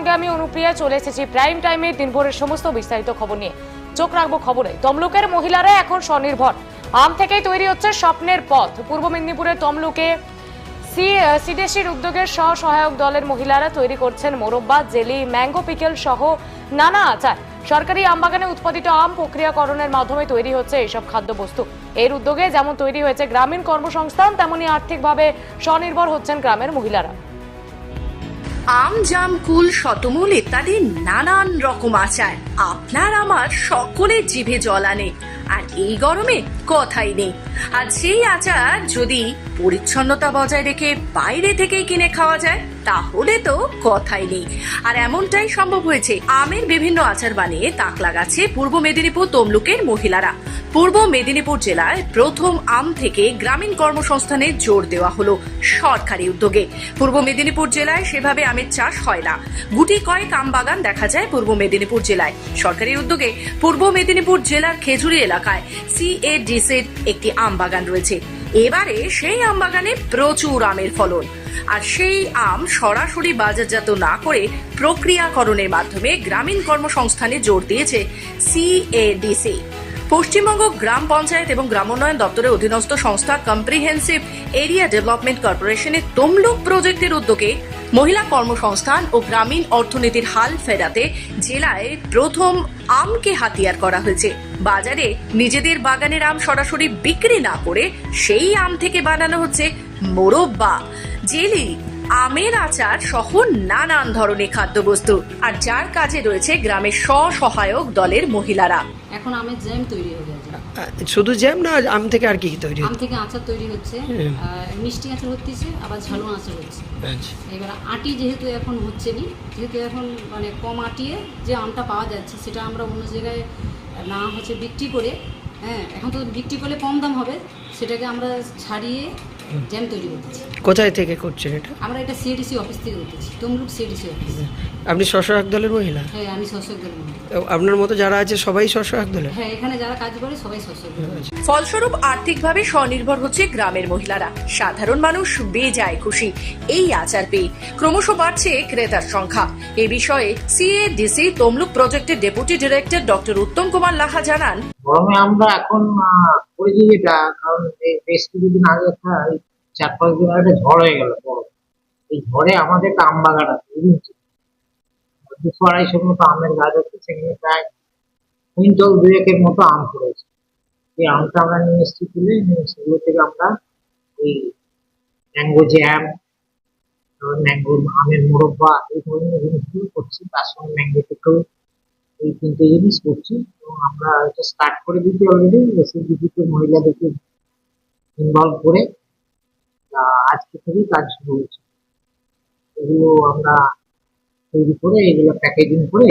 সঙ্গে আমি অনুপ্রিয়া চলে এসেছি। প্রাইম টাইমে দিনভরের সমস্ত বিস্তারিত খবর নিয়ে। চোখ রাখব খবরে। তমলুকের মহিলারা এখন স্বনির্ভর। আম থেকেই তৈরি হচ্ছে স্বপ্নের পথ। পূর্ব মেদিনীপুরের তমলুকে সিডেসির উদ্যোগের সহ সহায়ক দলের মহিলারা তৈরি করছেন মোরব্বা, জেলি, ম্যাঙ্গো পিকেল সহ নানা আচার। সরকারি আমবাগানে উৎপাদিত আম প্রক্রিয়াকরণের মাধ্যমে তৈরি হচ্ছে এইসব খাদ্যবস্তু। এর উদ্যোগে যেমন তৈরি হয়েছে গ্রামীণ কর্মসংস্থান, তেমনি আর্থিকভাবে স্বনির্ভর হচ্ছেন গ্রামের মহিলারা। আম, জাম, কুল, শতমূল ইত্যাদি নানান রকম আচার। আপনার আমার সকলের জিভে জল আনে। আর এই গরমে কথাই নেই। আর সেই আচার যদি পরিচ্ছন্নতা বজায় রেখে বাইরে থেকেই কিনে খাওয়া যায়, তাহলে তো কথাই নেই। আর এমনটাই সম্ভব হয়েছে, আমের বিভিন্ন আচার বানিয়ে তাক লাগাচ্ছে পূর্ব মেদিনীপুর তমলুকের মহিলারা। পূর্ব মেদিনীপুর জেলায় প্রথম আম থেকে গ্রামীণ কর্মসংস্থানে জোর দেওয়া হলো সরকারি উদ্যোগে। পূর্ব মেদিনীপুর জেলায় সেভাবে আমের চাষ হয় না। গুটি কয়েক আম বাগান দেখা যায় পূর্ব মেদিনীপুর জেলায়। সরকারি উদ্যোগে পূর্ব মেদিনীপুর জেলার খেজুরি এলাকায় সিএডিসির একটি আম বাগান রয়েছে। এবারে সেই আম বাগানে প্রচুর আমের ফলন। আর সেই আম সরাসরি বাজারজাত না করে প্রক্রিয়াকরণের মাধ্যমে গ্রামীণ কর্মসংস্থানে জোর দিয়েছে সিএডিসি। পশ্চিমবঙ্গ গ্রাম পঞ্চায়েত এবং গ্রামোন্নয়ন দপ্তরের অধীনস্থ সংস্থা কম্প্রিহেন্সিভ এরিয়া ডেভেলপমেন্ট কর্পোরেশনের তমলুক প্রজেক্টের উদ্যোগে মহিলা কর্মসংস্থান ও গ্রামীণ অর্থনীতির হাল ফেরাতে জেলায় প্রথম আমকে হাতিয়ার করা হয়েছে। বাজারে নিজেদের বাগানের আম সরাসরি বিক্রি না করে সেই আম থেকে বানানো হচ্ছে মোরব্বা। জেলি, আমের আচার সহ নানান ধরনের খাদ্যবস্তু। আর যার কাজে রয়েছে গ্রামের স্বসহায়ক দলের মহিলারা। এখন আমের জ্যাম তৈরি হয়ে গেছে। শুধু জ্যাম না আম থেকে আর কি কি তৈরি আম থেকে আচার তৈরি হচ্ছে মিষ্টি আচার হচ্ছে আবার ঝালু আচার হচ্ছে। আচ্ছা। এবার আটি যেহেতু এখন হচ্ছে নি যেহেতু এখন মানে কম আটিয়ে যে আমটা পাওয়া যাচ্ছে সেটা আমরা অন্য জায়গায় না হচ্ছে বিক্রি করে হ্যাঁ এখন তো বিক্রি করলে কম দাম হবে সেটাকে আমরা ছাড়িয়ে জ্যাম তৈরি করতেছি। কোথায় থেকে করছেন এটা? আমরা এটা সিএডিসি অফিস থেকে করতেছি। তমলুক সিএডিসি অফিস আপনি স্বসহায়ক দলের মহিলা? হ্যাঁ আমি শস্যক দলের মহিলা। আপনার মতো যারা আছে সবাই স্বসহায়ক দলের? হ্যাঁ এখানে যারা কাজ করে সবাই শস্যক দলের। ফলস্বরূপ আর্থিকভাবে স্বনির্ভর হচ্ছে গ্রামের মহিলারা। সাধারণ মানুষ বেজায় খুশি। এই আচার পেয়ে ক্রমশ বাড়ছে ক্রেতার সংখ্যা। এ বিষয়ে সিএডিসি তমলুক প্রজেক্টের deputy director doctor Uttam Kumar Laha জানান। গরমে আমরা এখন করেছি যেটা, কারণ বেশ কিছুদিন আগে একটা চার পাঁচ দিন আগে ঝড় হয়ে গেল এই ঝড়ে আমাদের একটা আম বাগান আছে দুশো আড়াইশোর মতো আমের গাছ আছে, সেখানে প্রায় কুইন্টাল দুয়েকের মতো আম পড়েছে। এই আমটা আমরা নিয়ে এসেছি তুলে সেগুলো থেকে আমরা এই ম্যাঙ্গো জ্যাম ম্যাঙ্গো আমের মোরব্বা, এই ধরনের জিনিসগুলো করছি, তার সঙ্গে ম্যাঙ্গো পিকল এই তিনটে জিনিস করছি। এবং আমরা এটা স্টার্ট করে দিচ্ছি অলরেডি এসএসডিপিতে মহিলাদেরকে ইনভলভ করে আজকে থেকেই কাজ শুরু হয়েছে। এগুলো আমরা তৈরি করে, এগুলো প্যাকেজিং করে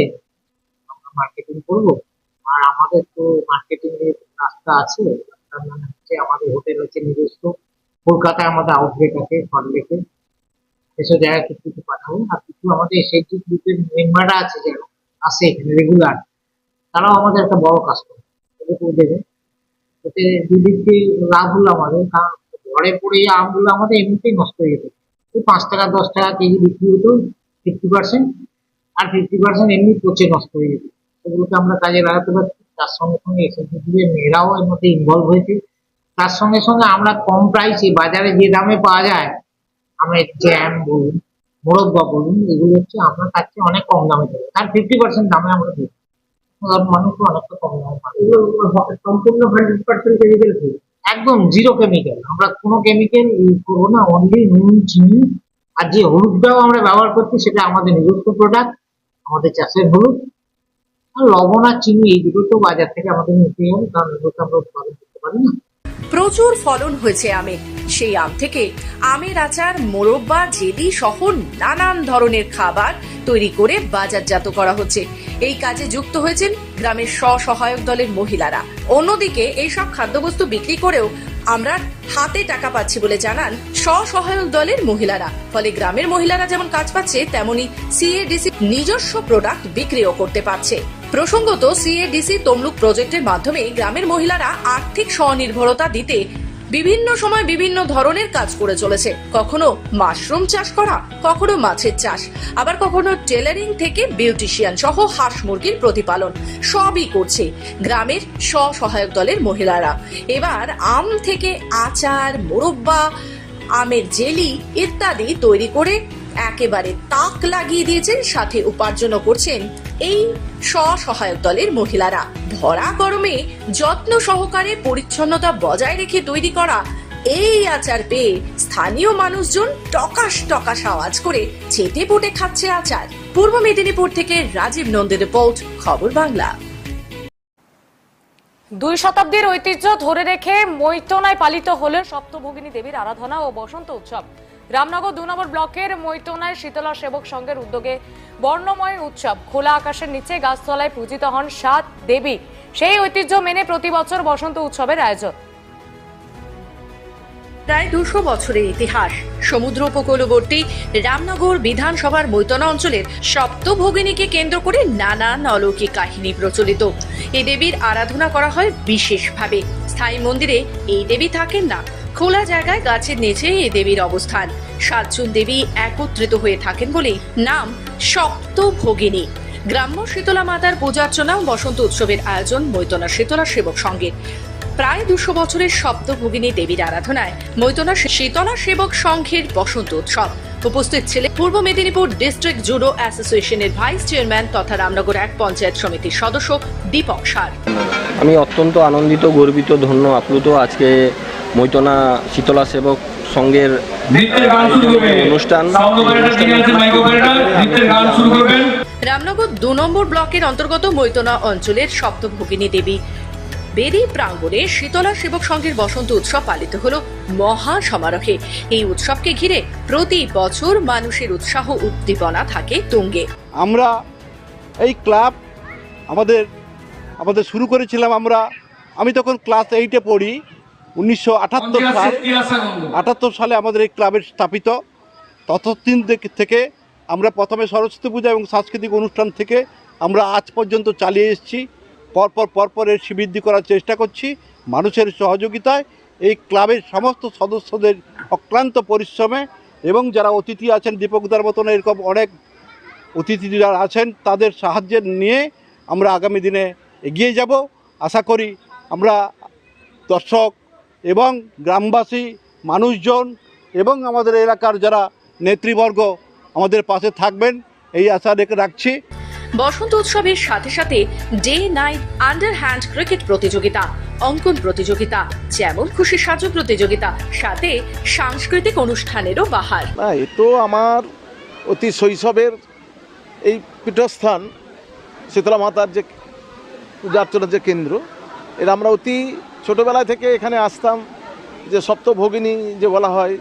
আমরা মার্কেটিং করব। আর আমাদের তো মার্কেটিং এর রাস্তা আছে। রাস্তার মানে হচ্ছে আমাদের হোটেল হচ্ছে নিজস্ব। কলকাতায় আমাদের আউটলেট আছে সল্টলেকে এসব জায়গায় কিছু কিছু পাঠাবো। আর কিছু আমাদের এসএসডি গ্রুপের মেম্বাররা আছে যারা আসে এখানে রেগুলার তারাও আমাদের একটা বড় কাস্টমার ওদেরকেও দেবে এতে দুদিক লাভ হলো আমাদের, কারণ ঘরে পড়ে আমগুলো আমাদের এমনিতেই নষ্ট হয়ে যেত পাঁচ টাকা, দশ টাকা কেজি বিক্রি হতো ফিফটি পার্সেন্ট আর ফিফটি পার্সেন্ট এমনি পচে নষ্ট হয়ে যেত সেগুলোকে আমরা কাজে লাগাতে পারছি। তার সঙ্গে সঙ্গে এসএসডি মেয়েরাও এর মধ্যে ইনভলভ হয়েছে। তার সঙ্গে সঙ্গে আমরা কম প্রাইসে বাজারে যে দামে পাওয়া যায়, আমের জ্যাম বলুন মোরব্বা বলুন এগুলো হচ্ছে আমরা তার চেয়ে অনেক কম দামে দেবো তার ফিফটি পার্সেন্ট দামে আমরা দিই। মানুষও অনেকটা কম দামে পায়। সম্পূর্ণ হান্ড্রেড পার্সেন্ট কেমিক্যাল ফ্রি একদম জিরো কেমিক্যাল আমরা কোনো কেমিক্যাল ইউজ করব না অনলি নুন চিনি আর যে হলুদটাও আমরা ব্যবহার করছি সেটা আমাদের নিজস্ব প্রোডাক্ট আমাদের চাষের হলুদ। আর লবণ আর চিনি এই দুটো তো বাজার থেকে আমাদের নিতে হবে কারণ এগুলো তো আমরা উৎপাদন করতে পারি না। প্রচুর ফলন হয়েছে আমের সেই আম থেকে আমের আচার মোরব্বা জেলি সহ নানান ধরনের খাবার তৈরি করে বাজারজাত করা হচ্ছে। এই কাজে যুক্ত হয়েছেন গ্রামের স্বসহায়ক দলের মহিলারা। অন্যদিকে এইসব খাদ্যবস্তু বিক্রি করেও আমরা হাতে টাকা পাচ্ছি বলে জানান স্বসহায়ক দলের মহিলারা। ফলে গ্রামের মহিলারা যেমন কাজ পাচ্ছে, তেমনি সিএডিসি নিজস্ব প্রোডাক্ট বিক্রিও করতে পারছে। প্রসঙ্গত সিএডিসি তমলুক প্রজেক্টের মাধ্যমে গ্রামের মহিলারা আর্থিক স্বনির্ভরতা দিতে বিভিন্ন সময় বিভিন্ন ধরনের কাজ করে চলেছে। কখনো মাশরুম চাষ করা, কখনো মাছের চাষ। আবার কখনো টেলারিং থেকে বিউটিশিয়ান সহ হাঁস মুরগির প্রতিপালন। সবই করছে গ্রামের স্ব-সহায়ক দলের মহিলারা। এবার আম থেকে আচার, মোরব্বা, আমের জেলি ইত্যাদি তৈরি করে একেবারে তাক লাগিয়ে দিয়েছেন, সাথে উপার্জনও করছেন এই স্ব-সহায়ক দলের মহিলারা। ভরা গরমে যত্ন সহকারে পরিচ্ছন্নতা বজায় রেখে তৈরি করা এই আচার পেয়ে স্থানীয় মানুষজন টকাশ টকাশ আওয়াজ করে চেটে পুটে খাচ্ছে আচার। পূর্ব মেদিনীপুর থেকে রাজীব নন্দের রিপোর্ট, খবর বাংলা। দুই শতাব্দীর ঐতিহ্য ধরে রেখে মৈতনায় পালিত হলেন সপ্তভোগিনী দেবীর আরাধনা ও বসন্ত উৎসব। রামনগর দু নম্বর ব্লকের মৈতনায় শীতলা সেবক সংঘের উদ্যোগে বর্ণময় উৎসব। খোলা আকাশের নিচে গাছতলায় পূজিত হন সাত দেবী। সেই ঐতিহ্য মেনে প্রতি বছর বসন্ত উৎসবের আয়োজন। প্রায় দুশো বছরের ইতিহাস। সমুদ্র উপকূলবর্তী রামনগর বিধানসভার মৈতনা অঞ্চলের সপ্তভোগিনীকে কেন্দ্র করে নানান অলৌকিক কাহিনী প্রচলিত। এই দেবীর আরাধনা করা হয় বিশেষভাবে। স্থায়ী মন্দিরে এই দেবী থাকেন না। খোলা জায়গায় গাছের নিচে এই দেবীর অবস্থান। সাতজন দেবী একত্রিত হয়ে থাকেন বলেই নাম সপ্তভোগিনী। গ্রাম্য শীতলা মাতার পূজার্চনা বসন্ত উৎসবের আয়োজন মৈতনা শীতলা সেবক সঙ্গের প্রায় দুশো বছরের সপ্তভোগিনী দেবীর আরাধনায় মৈতনা শীতলা সেবক সংঘের বসন্ত উৎসব। উপস্থিত ছিলেন পূর্ব মেদিনীপুর ডিস্ট্রিক্ট জুডো অ্যাসোসিয়েশনের ভাইস চেয়ারম্যান তথা রামনগর এক পঞ্চায়েত সমিতির সদস্য দীপক সার। আমি অত্যন্ত আনন্দিত গর্বিত ধন্য আপ্লুত আজকে মৈতনা শীতলা সেবক সংঘের অনুষ্ঠান। রামনগর দু নম্বর ব্লকের অন্তর্গত মৈতনা অঞ্চলের সপ্তভোগিনী দেবী। বেরি প্রাঙ্গণে শীতলা সেবক সংঘের বসন্ত উৎসব পালিত হল মহা সমারোহে এই উৎসবকে ঘিরে প্রতি বছর মানুষের উৎসাহ উদ্দীপনা থাকে তুঙ্গে। আমরা এই ক্লাব আমাদের আমাদের শুরু করেছিলাম আমরা আমি তখন ক্লাস এইটে পড়ি উনিশশো আটাত্তর সাল আটাত্তর সালে আমাদের এই ক্লাবের স্থাপিত ততদিন থেকে- থেকে আমরা প্রথমে সরস্বতী পূজা এবং সাংস্কৃতিক অনুষ্ঠান থেকে আমরা আজ পর্যন্ত চালিয়ে এসেছি। পরপর পরপর এর শ্রীবৃদ্ধি করার চেষ্টা করছি। মানুষের সহযোগিতায় এই ক্লাবের সমস্ত সদস্যদের অক্লান্ত পরিশ্রমে এবং যারা অতিথি আছেন দীপকদার মতন এরকম অনেক অতিথি যারা আছেন, তাদের সাহায্যে নিয়ে আমরা আগামী দিনে এগিয়ে যাব। আশা করি আমরা দর্শক এবং গ্রামবাসী, মানুষজন এবং আমাদের এলাকার যারা নেতৃবর্গ আমাদের পাশে থাকবেন, এই আশা রেখে রাখছি। বসন্ত উৎসবের সাথে সাথে day night under hand cricket প্রতিযোগিতা, অঙ্কন প্রতিযোগিতা, যেমন খুশি সাজু প্রতিযোগিতা, সাথে সাংস্কৃতিক অনুষ্ঠানেরও বাহার। এ তো আমার অতি শৈশবের এই পীঠস্থান, শীতলা মাতার যে পূজার্চনার যে কেন্দ্র, এর আমরা অতি ছোটোবেলায় থেকে এখানে আসতাম, যে সপ্তভোগিনী যে বলা হয়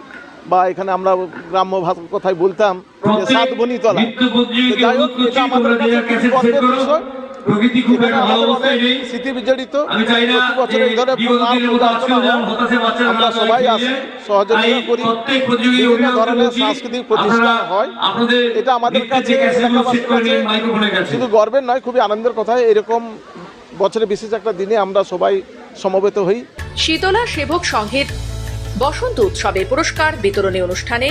বা এখানে আমরা গ্রাম্য ভাষা কথায় বলতাম যে সাত বনিতলা যাই হোক, এটা আমাদের গর্বের বিষয়। স্মৃতি বিজড়িত। প্রতি বছর এই ধরনের আমরা সবাই আসি সহযোগিতা করি। বিভিন্ন ধরনের সাংস্কৃতিক প্রতিষ্ঠান হয়। এটা আমাদের কাছে শুধু গর্বের নয় খুবই আনন্দের কথা। এরকম বছরে বিশেষ একটা দিনে আমরা সবাই সমবেত হই। শীতলা সেবক সংঘের বসন্ত উৎসবে পুরস্কার বিতরণী অনুষ্ঠানে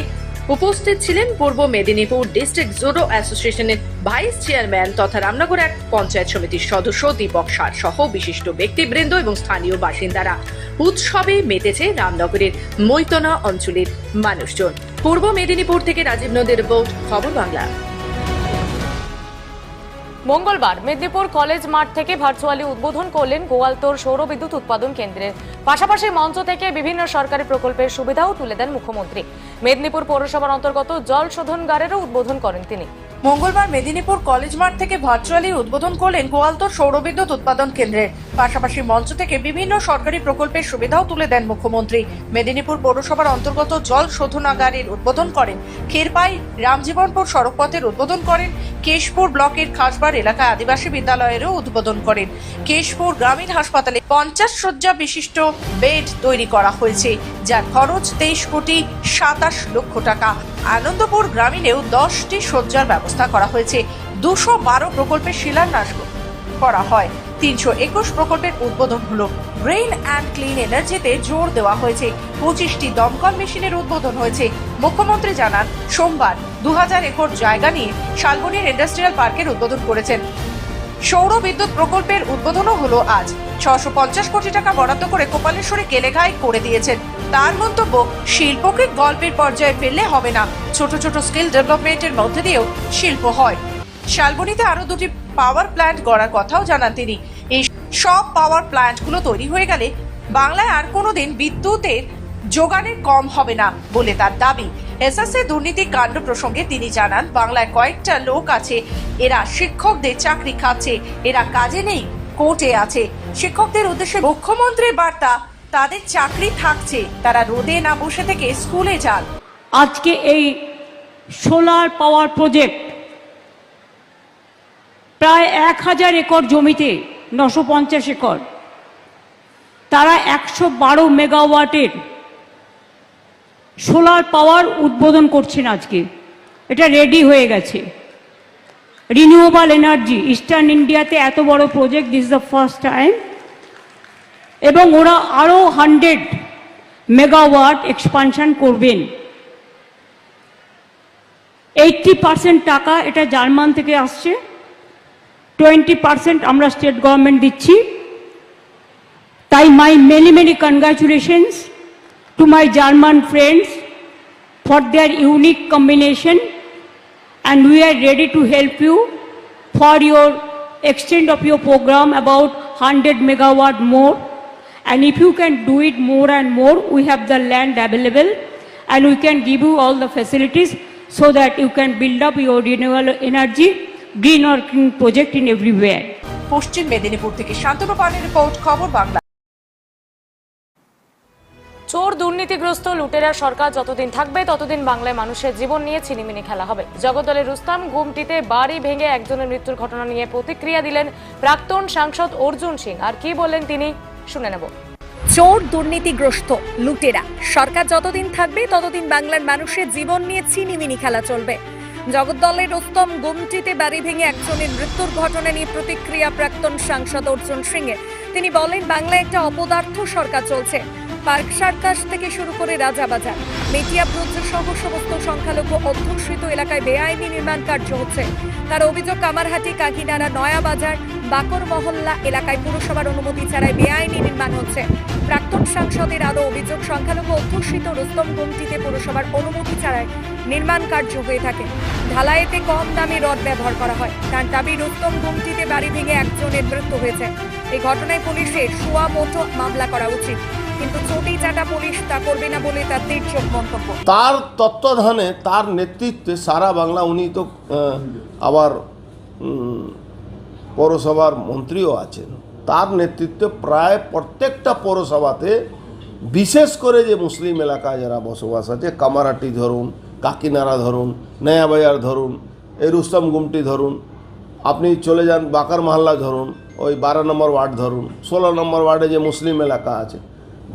উপস্থিত ছিলেন পূর্ব মেদিনীপুর ডিস্ট্রিক্ট জুডো অ্যাসোসিয়েশনের ভাইস চেয়ারম্যান তথা রামনগর এক পঞ্চায়েত সমিতির সদস্য দীপক সার সহ বিশিষ্ট ব্যক্তিবৃন্দ এবং স্থানীয় বাসিন্দারা। উৎসবে মেতেছে রামনগরের মৈতনা অঞ্চলের মানুষজন। পূর্ব মেদিনীপুর থেকে রাজীব নদীর রিপোর্ট, খবর বাংলা। মঙ্গলবার মেদিনীপুর কলেজ মাঠ থেকে ভার্চুয়ালি উদ্বোধন করলেন গোয়ালতোর সৌর বিদ্যুৎ উৎপাদন কেন্দ্রের। পাশাপাশি মঞ্চ থেকে বিভিন্ন সরকারি প্রকল্পের সুবিধাও তুলে দেন মুখ্যমন্ত্রী। মেদিনীপুর পৌরসভার অন্তর্গত জল শোধনগারেরও উদ্বোধন করেন তিনি। মঙ্গলবার মেদিনীপুর কলেজ মাঠ থেকে ভার্চুয়ালি উদ্বোধন করলেন গোয়ালতোর সৌরবিদ্যুৎ উৎপাদন কেন্দ্রের পাশাপাশি মঞ্চ থেকে বিভিন্ন সরকারি প্রকল্পের সুবিধাও তুলে দেন মুখ্যমন্ত্রী। মেদিনীপুর পৌরসভার অন্তর্গত জল শোধনাগারের উদ্বোধন করেন। ক্ষীরপাই রামজীবনপুর সড়কপথের উদ্বোধন করেন। কেশপুর ব্লকের খাসবার এলাকা আদিবাসী বিদ্যালয়েরও উদ্বোধন করেন। কেশপুর গ্রামীণ হাসপাতালে পঞ্চাশ শয্যা বিশিষ্ট বেড তৈরি করা হয়েছে, যার খরচ তেইশ কোটি সাতাশ লক্ষ টাকা। আনন্দপুর গ্রামীণেও দশটি শয্যার ব্যবস্থা করা হয়েছে। দুশো বারো প্রকল্পের শিলান্যাস করা হয়। তিনশো একুশ প্রকল্পের উদ্বোধন হলো। গ্রেন অ্যান্ড ক্লিন এনার্জিতে জোর দেওয়া হয়েছে। পঁচিশটি দমকল মেশিনের উদ্বোধন হয়েছে। মুখ্যমন্ত্রী জানান, সোমবার দু একর জায়গা নিয়ে শালবনির ইন্ডাস্ট্রিয়াল পার্কের উদ্বোধন করেছেন। সৌর বিদ্যুৎ প্রকল্পের উদ্বোধনও হলো আজ। ছশো পঞ্চাশ কোটি টাকা বরাদ্দ করে কোপালেশ্বরে কেলেঘাই করে দিয়েছেন। তার মন্তব্য, শিল্পকে গল্পের পর্যায়ে ফেললে হবে না। ছোট ছোট স্কিল ডেভেলপমেন্টের মধ্যে দিয়েও শিল্প হয়। শালবনিতে আরও দুটি পাওয়ার প্ল্যান্ট গড়ার কথাও জানান তিনি। এই সব পাওয়ার প্ল্যান্টগুলো তৈরি হয়ে গেলে বাংলায় আর কোনোদিন বিদ্যুতের যোগানের কম হবে না বলে তার দাবি। এসএসসি দুর্নীতি কাণ্ড প্রসঙ্গে তিনি জানান, বাংলায় কয়েকটা লোক আছে, এরা শিক্ষকদের চাকরি খাচ্ছে, এরা কাজে নেই, কোর্টে আছে। শিক্ষকদের উদ্দেশ্যে মুখ্যমন্ত্রীর বার্তা, তাদের চাকরি থাকছে, তারা রোদে না বসে থেকে স্কুলে যান। আজকে এই সোলার পাওয়ার প্রজেক্ট। প্রায় এক হাজার একর জমিতে নশো পঞ্চাশ একর। তারা একশো বারো মেগাওয়াটের সোলার পাওয়ার উদ্বোধন করছেন আজকে। এটা রেডি হয়ে গেছে। রিনিউয়েবল এনার্জি ইস্টার্ন ইন্ডিয়াতে এত বড় project this the first time এবং ওরা আরও হান্ড্রেড মেগাওয়াট এক্সপানশন করবেন। এইটটি পার্সেন্ট টাকা এটা জার্মান থেকে আসছে। টোয়েন্টি পার্সেন্ট আমরা স্টেট গভর্নমেন্ট দিচ্ছি। তাই my many many congratulations to my German friends for their unique combination and we are ready to help you for your extend of your programme about hundred megawatt more and if you can do it more and more we have the land available and we can give you all the facilities so that you can build up your renewable energy green working project in everywhere. পশ্চিম মেদিনীপুর থেকে শান্তনু পানের report খবর বাংলা। চোর দুর্নীতিগ্রস্ত লুটেরা সরকার যতদিন থাকবে ততদিন বাংলায় মানুষের জীবন নিয়ে ছিনিমিনি খেলা হবে। জগদ্দলের রুস্তাম গুমটিতে বাড়ি ভেঙে একজনের মৃত্যুর ঘটনা নিয়ে প্রতিক্রিয়া দিলেন প্রাক্তন সাংসদ অর্জুন সিং। আর কি বললেন তিনি শুনে নেব। চোর দুর্নীতিগ্রস্ত লুটেরা। সরকার যতদিন থাকবে, ততদিন বাংলার মানুষের জীবন নিয়ে ছিনিমিনি খেলা চলবে। জগদ্দলের রোস্তম গুমটিতে বাড়ি ভেঙে একজনের মৃত্যুর ঘটনা নিয়ে প্রতিক্রিয়া প্রাক্তন সাংসদ অর্জুন সিং এর তিনি বলেন, বাংলায় একটা অপদার্থ সরকার চলছে। পার্ক সার্কাস থেকে শুরু করে রাজাবাজার মেটিয়া ব্রুজ সহ সমস্ত সংখ্যালঘু অধ্যুষিত এলাকায় বেআইনি নির্মাণ কার্য হচ্ছে। তার অভিযোগ, কামারহাটি, কাকিনাড়া নয়াবাজার বাকর মহল্লা এলাকায় পুরসভার অনুমতি ছাড়াই বেআইনি নির্মাণ হচ্ছে। প্রাক্তন সাংসদের আরও অভিযোগ, সংখ্যালঘু অধ্যুষিত রুস্তম গুমটিতে পুরসভার অনুমতি ছাড়াই নির্মাণ কার্য হয়ে থাকে। ঢালাইতে কম দামে রড ব্যবহার করা হয়। তার দাবি, রুস্তম গুমটিতে বাড়ি ভেঙে একজনের মৃত্যু হয়েছে। এই ঘটনায় পুলিশের শোয়া মোটো মামলা করা উচিত। কিন্তু চটি পুলিশ তা করবে না বলে তার তার তত্ত্বাবধানে তার নেতৃত্বে সারা বাংলা উনি তো আবার পৌরসভার মন্ত্রীও আছেন। তার নেতৃত্বে প্রায় প্রত্যেকটা পৌরসভাতে বিশেষ করে যে মুসলিম এলাকায় যারা বসবাস আছে, কামারাটি ধরুন, কাকিনাড়া ধরুন, নয়াবাজার ধরুন এই রুস্তম গুমটি ধরুন, আপনি চলে যান বাকার মহল্লা ধরুন, ওই বারো নম্বর ওয়ার্ড ধরুন, ষোলো নম্বর ওয়ার্ডে যে মুসলিম এলাকা আছে,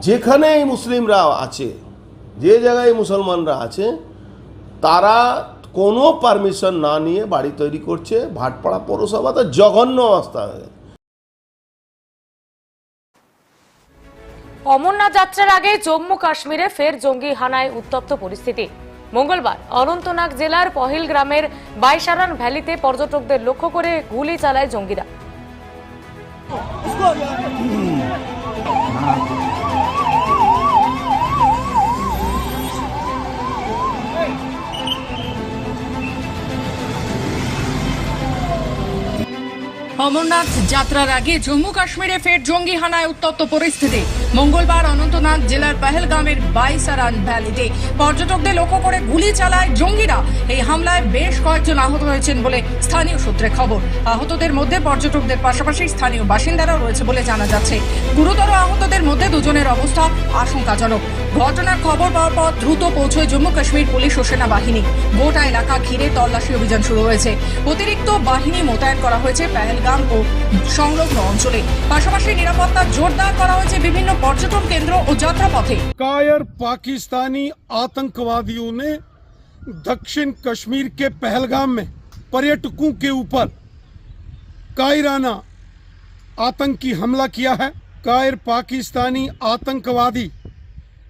যেখানে এই মুসলিমরা আছে, যে জায়গায় মুসলমানরা আছে, তারা কোনো পারমিশন না নিয়ে বাড়ি তৈরি করছে ভাটপাড়া পৌরসভা তো জঘন্য অবস্থা হয়ে গেছে। অমরনাথ যাত্রার আগে জম্মু কাশ্মীরে ফের জঙ্গি হানায় উত্তপ্ত পরিস্থিতি। মঙ্গলবার অনন্তনাগ জেলার পহিল গ্রামের বাইসারান ভ্যালিতে পর্যটকদের লক্ষ্য করে গুলি চালায় জঙ্গিরা। অমরনাথ যাত্রার আগে জম্মু কাশ্মীরে ফের জঙ্গি হানায় উত্তপ্ত পরিস্থিতি। মঙ্গলবার অনন্তনাগ জেলার পেহেলগামের বাইসারান ভ্যালিতে পর্যটকদের লক্ষ্য করে গুলি চালায় জঙ্গিরা। এই হামলায় বেশ কয়েকজন আহত হয়েছেন বলে স্থানীয় সূত্রে খবর। আহতদের মধ্যে পর্যটকদের পাশাপাশি স্থানীয় বাসিন্দারাও রয়েছে বলে জানা যাচ্ছে। গুরুতর আহতদের মধ্যে অবস্থা আশঙ্কাজনক ঘটনার খবর পাওয়ার পর দ্রুত পৌঁছয় জম্মু কাশ্মীর পুলিশ ও সেনাবাহিনী গোটা এলাকা ঘিরে তল্লাশি অভিযান শুরু হয়েছে অতিরিক্ত বাহিনী মোতায়েন করা হয়েছে পেহেলগাম ও সংলগ্ন অঞ্চলে পাশাপাশি নিরাপত্তা জোরদার করা হয়েছে বিভিন্ন পর্যটন কেন্দ্র ও যাত্রাপথে कायर पाकिस्तानी आतंकवादियों ने दक्षिण कश्मीर के पहलगाम में पर्यटकों के ऊपर कायराना आतंकी हमला किया है गैर पाकिस्तानी आतंकवादी,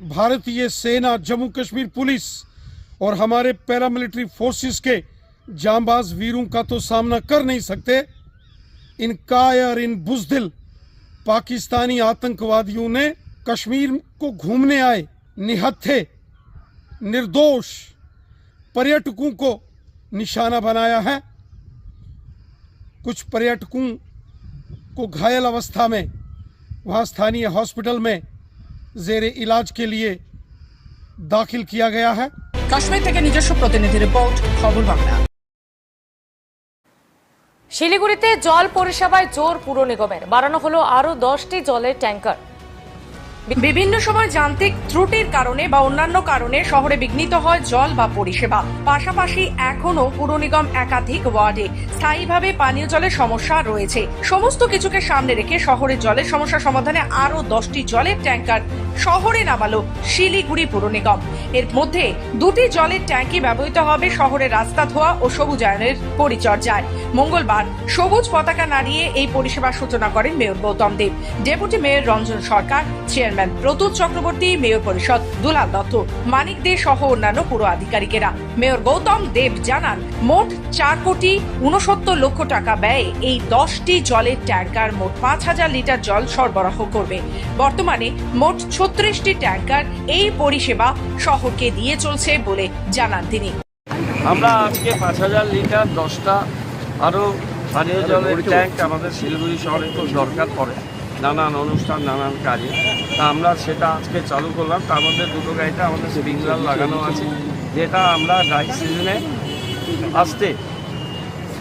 भारतीय सेना, जम्मू कश्मीर पुलिस और हमारे पैरामिलिट्री फोर्सेस के जांबाज वीरों का तो सामना कर नहीं सकते। इन कायर, इन बुजदिल पाकिस्तानी आतंकवादियों ने कश्मीर को घूमने आए। निहत्थे निर्दोष पर्यटकों को निशाना बनाया है। कुछ पर्यटकों को घायल अवस्था में वहां स्थानीय हॉस्पिटल में जेर इलाज के लिए दाखिल किया गया है কাশ্মীর থেকে নিজস্ব প্রতিনিধি রিপোর্ট খবর বাংলা শিলিগুড়িতে জল পরিষেবায় জোর পুর নিগমের বাড়ানো হলো আরো দশটি জলের ট্যাঙ্কার বিভিন্ন সময় যান্ত্রিক ত্রুটির কারণে বা অন্যান্য কারণে শহরে বিঘ্নিত হয় জল বা পরিষেবা। পাশাপাশি এখনও পুর নিগম একাধিক ওয়ার্ডে স্থায়ীভাবে পানীয় জলের সমস্যা রয়েছে। সমস্ত কিছুকে সামনে রেখে শহরের জলের সমস্যা সমাধানে আরও দশটি জলের ট্যাঙ্কার শহরে নামালো শিলিগুড়ি পুর নিগম। এর মধ্যে দুটি জলের ট্যাঙ্কি ব্যবহৃত হবে শহরের রাস্তা ধোয়া ও সবুজায়নের পরিচর্যায়। মঙ্গলবার সবুজ পতাকা নাড়িয়ে এই পরিষেবার সূচনা করেন mayor Gautam Deb. Deputy mayor Ranjan Sarkar, chairman Pratul Chakraborty, mayor পরিষদ দুলাল দত্ত, মানিক দে সহ অন্যান্য পুর আধিকারিকেরা। মেয়র গৌতম দেব জানান, মোট চার কোটি উনসত্তর লক্ষ টাকা ব্যয়ে এই দশটি জলের ট্যাঙ্কার মোট পাঁচ হাজার লিটার জল সরবরাহ করবে। বর্তমানে মোট ছত্রিশটি ট্যাঙ্কার এই পরিষেবা শহরকে দিয়ে চলছে বলে জানান তিনি। আমরা আজকে পাঁচ হাজার লিটার দশটা আরও পানীয় জলের ট্যাঙ্ক আমাদের শিলিগুড়ি শহরে খুব দরকার পড়ে, নানান অনুষ্ঠান, নানান কাজে। তা আমরা সেটা আজকে চালু করলাম। তার মধ্যে দুটো গাড়িতে আমাদের স্প্রিংলার লাগানো আছে, যেটা আমরা ড্রাই সিজনে আসতে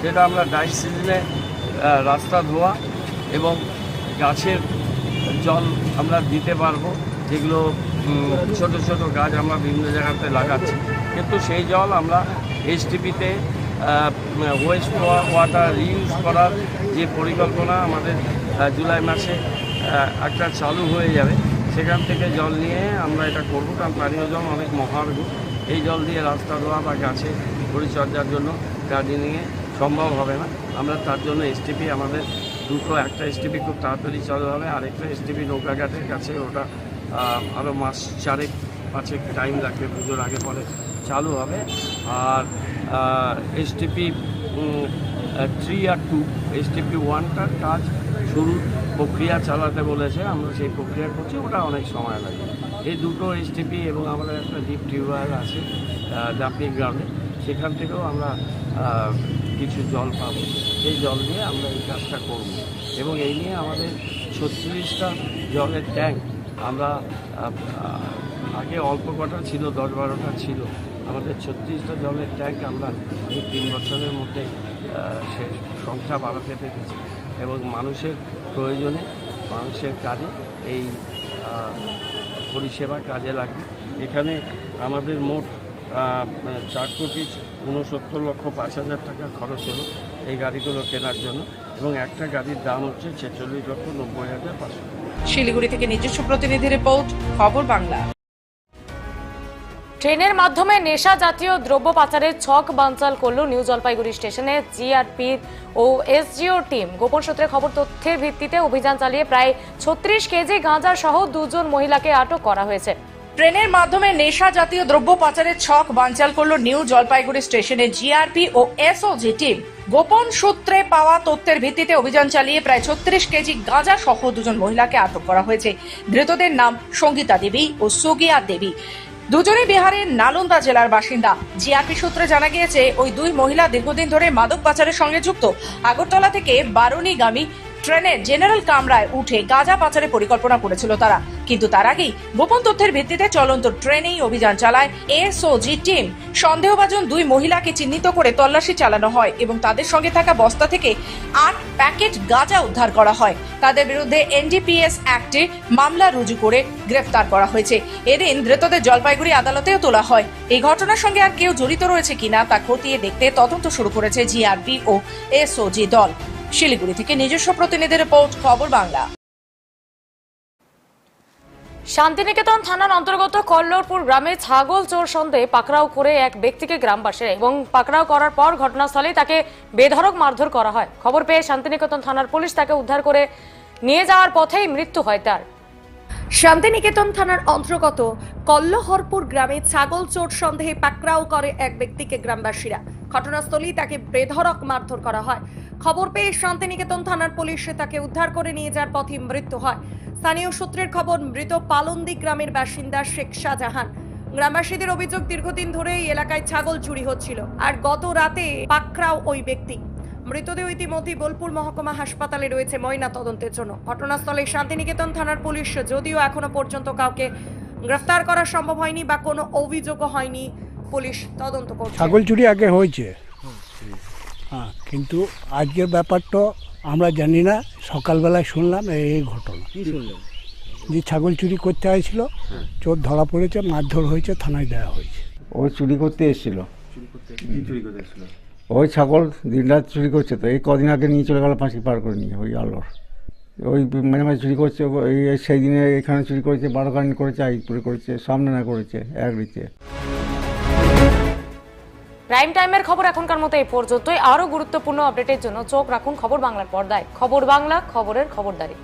যেটা আমরা ড্রাই সিজনে রাস্তা ধোয়া এবং গাছের জল আমরা দিতে পারব। যেগুলো ছোট ছোট গাছ আমরা বিভিন্ন জায়গাতে লাগাচ্ছি। কিন্তু সেই জল আমরা এইচটিপিতে ওয়েস্ট ওয়াটার রিউজ করার যে পরিকল্পনা আমাদের জুলাই মাসে একটা চালু হয়ে যাবে, সেখান থেকে জল নিয়ে আমরা এটা করব। কারণ পানীয় জল অনেক মহার্ঘ। এই জল দিয়ে রাস্তা ধোয়া বা গাছে পরিচর্যার জন্য গার্ডেনিংয়ে সম্ভব হবে না। আমরা তার জন্য এসটিপি আমাদের দুটো, একটা এসটিপি খুব তাড়াতাড়ি চালু হবে, আরেকটা এসটিপি নৌকাঘাটের কাছে ওটা আরও মাস চারেক, পাঁচেক টাইম লাগবে, পুজোর আগে পরে চালু হবে। আর এসটিপি থ্রি আর টু এসটিপি ওয়ানটার কাজ শুরু প্রক্রিয়া চালাতে বলেছে। আমরা সেই প্রক্রিয়া করছি, ওটা অনেক সময় লাগে। এই দুটো এসটিপি এবং আমাদের একটা ডিপ টিউবওয়েল আছে ডাম্পিং গ্রামে, সেখান থেকেও আমরা কিছু জল পাবো। সেই জল দিয়ে আমরা এই কাজটা করব। এবং এই নিয়ে আমাদের ছত্রিশটা জলের ট্যাঙ্ক আমরা আগে অল্প কটা ছিল, দশ বারোটা ছিল। আমাদের ছত্রিশটা জলের ট্যাঙ্ক আমরা এই তিন বছরের মধ্যে সে সংখ্যা বাড়াতে পেরেছি। এবং মানুষের প্রয়োজনে, মানুষের কাজে এই পরিষেবা কাজে লাগে। এখানে আমাদের মোট চার কোটি উনসত্তর লক্ষ পাঁচ হাজার টাকা খরচ হলো এই গাড়িগুলো কেনার জন্য। এবং একটা গাড়ির দাম হচ্ছে ছেচল্লিশ লক্ষ নব্বই হাজার পাঁচশো শিলিগুড়ি থেকে নিজস্ব প্রতিনিধি রিপোর্ট, খবর বাংলা। ট্রেনের মাধ্যমে নেশা জাতীয় দ্রব্য পাচারের ছক বানচাল করল নিউ জলপাইগুড়ি স্টেশনে জিআরপি ও এসজিও টিম। গোপন সূত্রে খবর, তথ্যের ভিত্তিতে অভিযান চালিয়ে প্রায় ছত্রিশ কেজি গাঁজা সহ দুজন মহিলাকে আটক করা হয়েছে। ট্রেনের মাধ্যমে নেশা জাতীয় দ্রব্য পাচারের ছক বানচাল করল নিউ জলপাইগুড়ি স্টেশনে জিআরপি ও এসওজি টিম গোপন সূত্রে পাওয়া তথ্যের ভিত্তিতে অভিযান চালিয়ে প্রায় ছত্রিশ কেজি গাঁজা সহ দুজন মহিলাকে আটক করা হয়েছে। ধৃতদের নাম সঙ্গীতা দেবী ও সুগিয়া দেবী। দুজনেই বিহারের নালন্দা জেলার বাসিন্দা। জিআরপি সূত্রে জানা গিয়েছে, ওই দুই মহিলা দীর্ঘদিন ধরে মাদক পাচারের সঙ্গে যুক্ত। আগরতলা থেকে বারুনিগামী ট্রেনের জেনারেল কামরায় উঠে গাঁজা পাচারের পরিকল্পনা করেছিল তারা। কিন্তু তার আগেই গোপন তথ্যের ভিত্তিতে চলন্ত ট্রেনেই অভিযান চালায় এসওজি টিম। সন্দেহভাজন দুই মহিলাকে চিহ্নিত করে তল্লাশি চালানো হয় এবং তাদের সঙ্গে থাকা বস্তা থেকে আট প্যাকেট গাঁজা উদ্ধার করা হয়। তাদের বিরুদ্ধে এনডিপিএস অ্যাক্টে মামলা রুজু করে গ্রেফতার করা হয়েছে। এদিন ধৃতদের জলপাইগুড়ি আদালতেও তোলা হয়। এই ঘটনার সঙ্গে আর কেউ জড়িত রয়েছে কিনা তা খতিয়ে দেখতে তদন্ত শুরু করেছে জিআরপি ও এসওজি দল। শিলিগুড়ি থেকে নিজস্ব প্রতিনিধি রিপোর্ট, খবর বাংলা। শান্তিনিকেতন থানার অন্তর্গত কল্লোরপুর গ্রামে ছাগল চোর সন্দেহে পাকড়াও করে এক ব্যক্তিকে গ্রামবাসীরা এবং পাকড়াও করার পর ঘটনাস্থলে তাকে বেধড়ক মারধর করা হয়। খবর পেয়ে শান্তিনিকেতন থানার পুলিশ তাকে উদ্ধার করে নিয়ে যাওয়ার পথেই মৃত্যু হয় তার। শান্তিনিকেতন থানার অন্তর্গত কল্লহরপুর গ্রামে ছাগল চোর সন্দেহে পাকড়াও করে এক ব্যক্তিকে গ্রামবাসীরা। ঘটনাস্থলেই তাকে বেধড়ক মারধর করা হয়। খবর পেয়ে শান্তিনিকেতন থানার পুলিশ তাকে উদ্ধার করে নিয়ে যাওয়ার পথে মৃত্যু হয়। স্থানীয় সূত্রের খবর মৃত পালন্দি গ্রামের বাসিন্দা শেখ শাহজাহান। গ্রামবাসীদের অভিযোগ দীর্ঘদিন ধরে এই এলাকায় ছাগল চুরি হচ্ছিল আর গত রাতে পাকড়াও ওই ব্যক্তি। মৃতদেহ ইতিমধ্যে বোলপুর মহকুমা হাসপাতালে রয়েছে ময়না তদন্তের জন্য। ঘটনাস্থলে শান্তিনিকেতন থানার পুলিশ যদিও এখনও পর্যন্ত কাউকে গ্রেফতার করা সম্ভব হয়নি বা কোনো অভিযোগও হয়নি পুলিশ তদন্ত করছে। ছাগল চুরি আগে হয়েছে। হ্যাঁ কিন্তু আজকের ব্যাপারটা আমরা জানি না সকালবেলায় শুনলাম এই এই ঘটনা। যে ছাগল চুরি করতে আসছিল চোর ধরা পড়েছে মারধর হয়েছে থানায় দেওয়া হয়েছে। ও চুরি করতে এসেছিল। ওই ছাগল দিন রাত চুরি করছে তো এই কদিন আগে নিয়ে চলে গেল পাঁচি পার করে নিয়ে ওই আলোর। ওই মাঝে মাঝে চুরি করছে ও- এই এই সেই দিনে এখানে চুরি করেছে বারো বারোকানি করেছে আইপুরে করেছে সামনে না করেছে এক দিচ্ছে প্রাইম টাইমের খবর এখনকার মতো এই পর্যন্তই। আরও গুরুত্বপূর্ণ আপডেটের জন্য চোখ রাখুন খবর বাংলার পর্দায়। খবর বাংলা, খবরের খবরদারি।